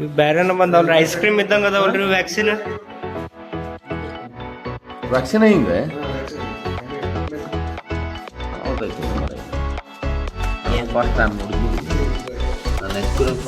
ಇವ್ ಬ್ಯಾರೆನ ಬಂದವಲ್ರಿ. Ice cream ಇದ್ದಂಗ ಅದಾವಲ್ರಿ ವ್ಯಾಕ್ಸಿನ್ ವ್ಯಾಕ್ಸಿನ್ ಹಿಂಗೆ? ಫಸ್ಟ್ ಟೈಮ್ ನೋಡಿದ್ವಿ ನನ್ನ ಎಕ್ಸ್ಪೀರಿಯನ್ಸ್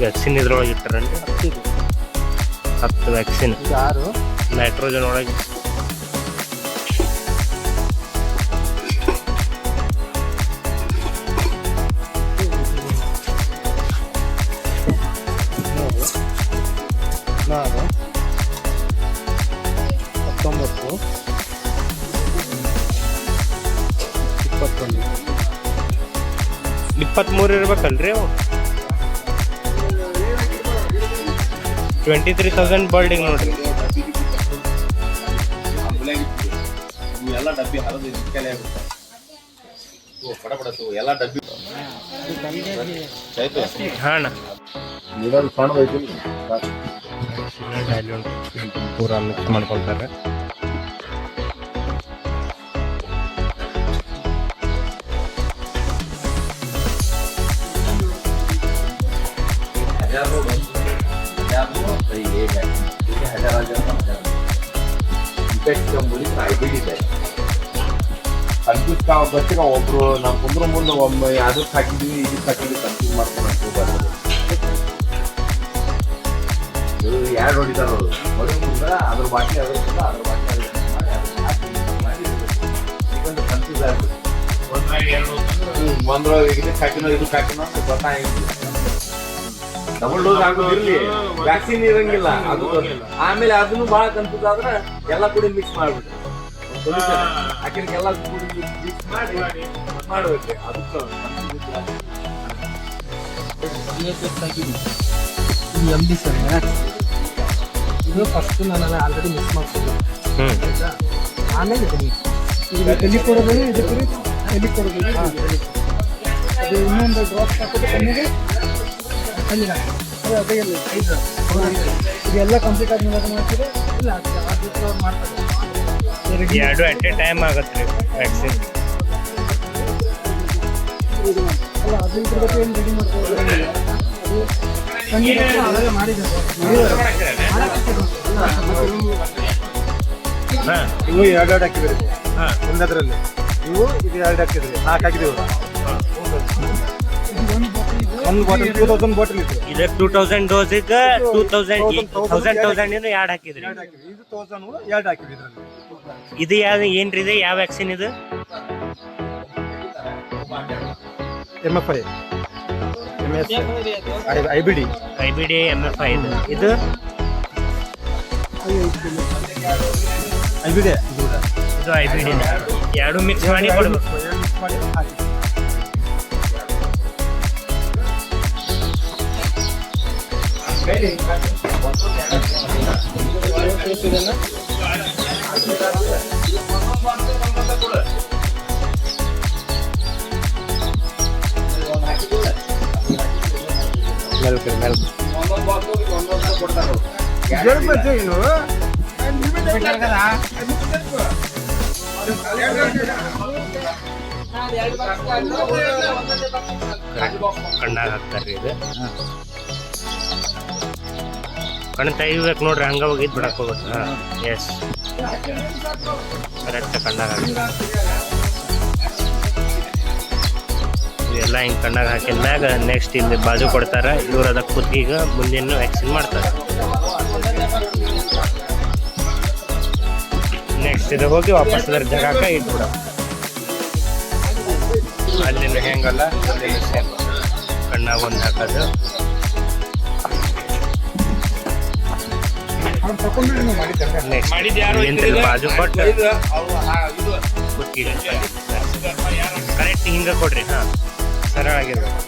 ವ್ಯಾಕ್ಸಿನ್ ಇದ್ರೊಳಗೆ ಇಟ್ಟಾರನ್ರಿ ಹತ್ತು ವ್ಯಾಕ್ಸಿನ್ ಯಾರು? ನೈಟ್ರೋಜನ್ ಒಳಗೆ. ಹದಿನಾರು ಹತ್ತೊಂಬತ್ತು ಇಪ್ಪತ್ತೊಂದು. ಇಪ್ಪತ್ತ್ಮೂರು ಇರ್ಬೇಕಲ್ರಿ ಅವು? ಟ್ವೆಂಟಿ ತ್ರೀ ತೌಸಂಡ್ ಬರ್ಡಿಂಗ್ ನೋಡ್ರಿ. ಎಲ್ಲ ಡಬ್ಬಿ ಹರಿದು ಪಡ ಪಡತು ಎಲ್ಲ ಡಬ್ಬಿ ಹಾಂ. ಹಾ ಅಣ್ಣ. ನೀರಲ್ಲಿ ಸಣ್ಣದೈತಿ ಡೈಲಿ ಪೂರ ಮಿಕ್ಸ್ ಮಾಡ್ಕೊಳ್ತಾರೆ ಕನ್ಫ್ಯೂಸ್ ಕಾವ ಒಬ್ರು ನಾವು ಕುಂದ್ರ ಮುಂದೆ ಒಮ್ಮೆ ಅದಕ್ಕೆ ಹಾಕಿದ್ವಿ ಇದಕ್ಕೆ ಹಾಕಿದ್ವಿ ಕನ್ಫ್ಯೂಸ್ ಮಾಡ್ಕೊಂಡು ಹೋಗ್ಬಾರ್ದು ಹೊಡಿತಾರ ಅವರು. ಹೊಡಿ ಮುಂದೆ ಅದ್ರ ಬಾಕಿ ಅದ್ರ ಅದ್ರ ಮಾಡಿ ಯಾಕಂದ್ರೆ ಕನ್ಫ್ಯೂಸ್ ಆಗ್ಬಿಡುತ್ತೆ ಒಂದ್ರೊಳಗೆ ಇದಕ್ಕೆ ಹಾಕಿನೋ ಇದಕ್ಕೆ ಹಾಕಿನೋ ಅಂತ ಗೊತ್ತಾಗಿಲ್ಲ ಡಬಲ್ ಡೋಸ್ ಆಗೋದಿರ್ಲಿ ವ್ಯಾಕ್ಸಿನ್ ಇರಂಗಿಲ್ಲ. ಅದು ಆಮೇಲೆ ಅದನ್ನು ಬಹಳ ಕನ್ಫ್ಯೂಸ್ ಆದ್ರೆ ಎಲ್ಲ ಕೂಡಿ ಮಿಕ್ಸ್ ಮಾಡ್ಬಿಟ್ಟು. ಆಕಿನ ಎಲ್ಲ ಕೂಡಿ ಮಿಕ್ಸ್ ಮಾಡಿ. ಮಾಡ್ಬೇಕು ಅದಕ್ಕೆ ಇದು ಎಂ ಡಿ ಸರ್. ಇದು ಫಸ್ಟ್ ನಾನು ಆಲ್ರೆಡಿ ಮಿಸ್ ಮಾಡ್ತಿದ್ದೆ ಹ್ಮ್. ಆಯ್ತಾ? ಆಮೇಲೆ ಇದು mix. ಇದು ತಲೆ ಕೊಡೋದು ಇದಕ್ಕೆ ತಲೆ ಕೊಡೋದು ಅದು ಇನ್ನೊಂದು ಡ್ರಾಪ್ ಹಾಕೋದು ಕಣ್ಣಿಗೆ ಕಣ್ಣಿಗೆ ಹಾಕಿ. ಅದೇ ಐದು. ಇದೆಲ್ಲ ಕಂಪ್ಲೀಟ್ ಆದ್ಮೇಲೆ ಅದು ಮಾಡ್ತೀರಿ ಇಲ್ಲ ಅದು ಅವ್ರು ಮಾಡ್ತಾರೆ. ಎರಡು ಅಟ್ ಎ ಟೈಮ್ ಆಗತ್ತೆ ವ್ಯಾಕ್ಸಿನ್ ಅಲ್ಲ ಅದು ಇದ್ರ ಬಗ್ಗೆ ಏನು ರೆಡಿ ಮಾಡ್ಕೊಳ್ಳೋದು ಇವು ಎರಡು ಎರಡು ಹಾಕಿದ್ರಿ ಒಂದದ್ರಲ್ಲಿ. ಇವು ಇದು ಎರಡು ಹಾಕಿದ್ರಿ ನಾಲ್ಕು ಹಾಕಿದೀವಿ ಒಂದು ಬಾಟಲ್ ಟೂ ತೌಸಂಡ್ ಬಾಟಲ್ ಇತ್ತು. ಇದು ಟೂ ತೌಸಂಡ್ ಡೋಸಿಗೆ ಟೂ ತೌಸಂಡ್ ತೌಸಂಡ್ ತೌಸಂಡ್ ಇದು ಎರಡು ಹಾಕಿದ್ರಿ ಇದು ತೌಸಂಡ್ ಎರಡು ಹಾಕಿದ್ರಿ ಇದರಲ್ಲಿ. ಇದು ಯಾವ ಏನ್ರಿ ಇದು? ಯಾವ ವ್ಯಾಕ್ಸಿನ್ ಇದು? M F I M S I B D I B D M F I ಇದು? ಇದು ಐ ಬಿ ಡಿ ಇದು ಐ ಬಿ ಡಿ ಎರಡು ಮಿಕ್ಸ್ ಮಾಡಿ ಕೊಡ್ಬೇಕು ಮೆಲ್ಕ್ ಮೆಲ್ಕ್ ಕಣ್ಣಾಗ ಹಾಕ್ತಾರ್ರಿ ಇದು. ಕಣ್ಣು ತೆಗಿಬೇಕು ನೋಡ್ರಿ, ಹಂಗ ಹೋಗಿದ್ ಬಿಡಕ್ ಹೋಗ್ಬೇಕು ಎಸ್ ಕರೆಕ್ಟ್ ಕಣ್ಣಾಗ ಹಾಕಿ ಎಲ್ಲ ಹಿಂಗೆ ಕಣ್ಣಾಗ ಹಾಕಿದ್ಮ್ಯಾಗ ನೆಕ್ಸ್ಟ್ ಇಲ್ಲಿ ಬಾಜು ಕೊಡ್ತಾರೆ. ಇವ್ರು ಅದಕ್ಕೆ ಕುತ್ತಿಗೆ ಮುಂದಿನ ವ್ಯಾಕ್ಸಿನ್ ಮಾಡ್ತಾರೆ. ನೆಕ್ಸ್ಟ್ ಇದು ಹೋಗಿ ವಾಪಸ್ ಅದ್ರ ಜಾಗಕ್ಕೆ ಇಟ್ಬಿಡ ಅಲ್ಲಿನ ಹೆಂಗಲ್ಲ ಕಣ್ಣಾಗ ಒಂದು ಹಾಕೋದು. ನೆಕ್ಸ್ಟ್ ಬಾಜು ಕೊಟ್ಟು ಕರೆಕ್ಟ್ ಹಿಂಗೆ ಕೊಡ್ರಿ ಹಾಂ. ಸರಳ ಆಗಿರ್ಬೇಕು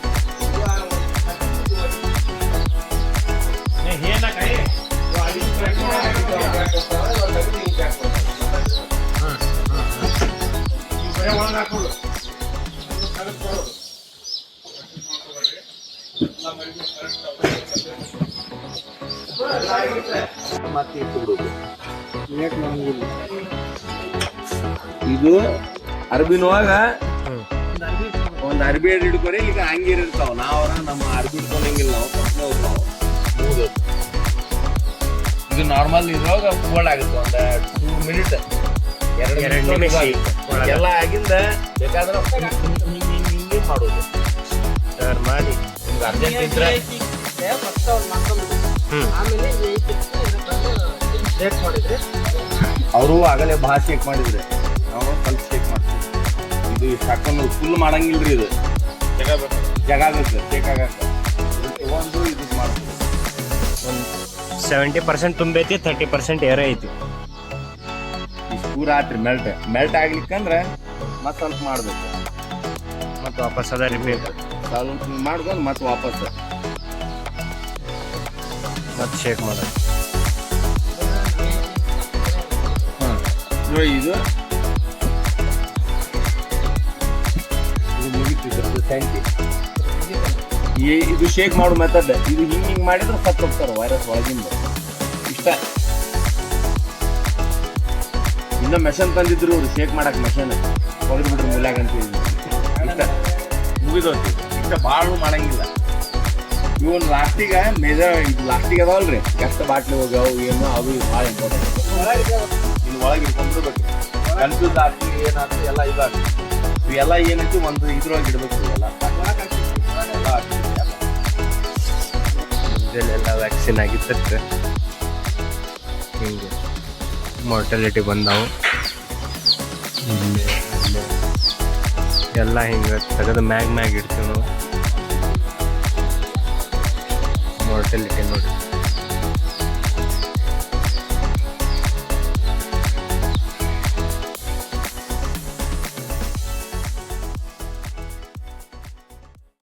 ಮತ್ತೆ ಇದು ಅರ್ಬಿನೊಳಗ ಹ್ಮ್ ಒಂದ್ ಅರ್ಬಿ ಹಿಡ್ ಹಿಡ್ಕೊರಿ ಈಗ ಹಂಗಿರ್ ಇರ್ತಾವ. ನಾವ್ರ ನಮ್ಮ ಅರ್ಬಿ ಹಿಡ್ಕೊಂಡಂಗಿಲ್ಲ ನಾವು ಇದು ನಾರ್ಮಲ್ ಇದ್ರೊಳಗ ಫೋಲ್ಡ್ ಆಗುತ್ತೆ. ಒಂದ್ ಟೂ ಮಿನಿಟ್ ಎರಡ್ ಎರಡು ನಿಮಿಷ. ಎಲ್ಲ ಆಗಿಂದ ಬೇಕಾದ್ರೆ ಹಿಂಗ್ ಮಾಡೋದು. ಸರ್ ಮಾಡಿ. ನಿಮ್ಗೆ ಅರ್ಜೆಂಟ್ ಇದ್ರೆ? ಅವರು ಆಗಲೇ ಭಾಳ ಚೆಕ್ ಮಾಡಿದ್ರೆ. ಇದು. ಇಷ್ಟು ಫುಲ್ ಫುಲ್ ರೀ ಇದು ಜಗ ಬೇಕು ಇದು ಒಂದು ಇದು ಮಾಡ್ತೀವಿ. ಒಂದು ಸೆವೆಂಟಿ ಪರ್ಸೆಂಟ್ ತುಂಬೈತಿ ತರ್ಟಿ ಪರ್ಸೆಂಟ್ ಏರೇ ಐತಿ. ಪೂರ ಆತ್ರಿ ಮೆಲ್ಟ್ ಮೆಲ್ಟ್ ಆಗ್ಲಿಕ್ಕಂದ್ರೆ ಮತ್ತೆ ಸ್ವಲ್ಪ ಮಾಡಬೇಕು. ಮತ್ತೆ ವಾಪಸ್ ಅದ ರಿಪೇರ್ ಸ್ವಲ್ಪ ಮಾಡ್ಕೊಂಡು ಮತ್ತೆ ವಾಪಸ್. ಮತ್ತೆ ಶೇಕ್ ಮಾಡೋದು. ಹಾಂ ಇದು ಮುಗಿತಿದ್ದು ಯು ಈ- ಇದು ಶೇಕ್ ಮಾಡೋ ಮೆಥಡ್ ಇದು ಹಿಂಗೆ ಹಿಂಗ್ ಮಾಡಿದ್ರೆ ಸತ್ತು ಹೋಗ್ತಾರೆ ವೈರಸ್ ಒಳಗಿಂದ. ಇಷ್ಟ? ಇನ್ನ ಮೆಷನ್ ತಂದಿದ್ರು ಅವ್ರು ಶೇಕ್ ಮಾಡಕ್ ಮೆಷನ್ ಹೊಡೆದು ಬಿಟ್ರು ಮೂಲ್ಯಾಗ ಅಂತ. ಇಷ್ಟ? ಮುಗಿದೋತಿ ಇಷ್ಟ ಭಾಳ ಮಾಡಂಗಿಲ್ಲ. ಇವನ್ ಲಾಸ್ಟಿಗ ಮೇಜರ್ ಇದು ಲಾಸ್ಟಿಗೆ ಅದಾವಲ್ರಿ. ಎಷ್ಟು ಬಾಟ್ಲಿ ಹೋಗ್ಯಾವ ಏನು, ಅದು ಭಾಳ ಇಂಪಾರ್ಟೆಂಟ್ ಇನ್ನು ಒಳಗೆ ಇಟ್ಕೊಂಡ್ಬಿಡ್ಬೇಕು. ಕನ್ಫ್ಯೂಸ್ ಆಗ್ತಿ ಏನಾಗ್ತಿ ಎಲ್ಲ ಇದಾಗ್ತಿ ಇವೆಲ್ಲ ಏನಂತ ಒಂದು ಇದ್ರೊಳಗೆ ಇಡಬೇಕು ಇವೆಲ್ಲ. ಇದೆಲ್ಲ ವ್ಯಾಕ್ಸಿನ್ ಆಗಿತ್ತು. ಹಿಂಗೆ ಮಾರ್ಟಾಲಿಟಿ ಬಂದಾವು. ಎಲ್ಲ ಹಿಂಗೆ ತೆಗೆದು ಮ್ಯಾಗ್ ಮ್ಯಾಗ್ ಇಡ್ತೀವಿ ನಾವು. ಮಾರ್ಟಾಲಿಟಿ ನೋಡಿ.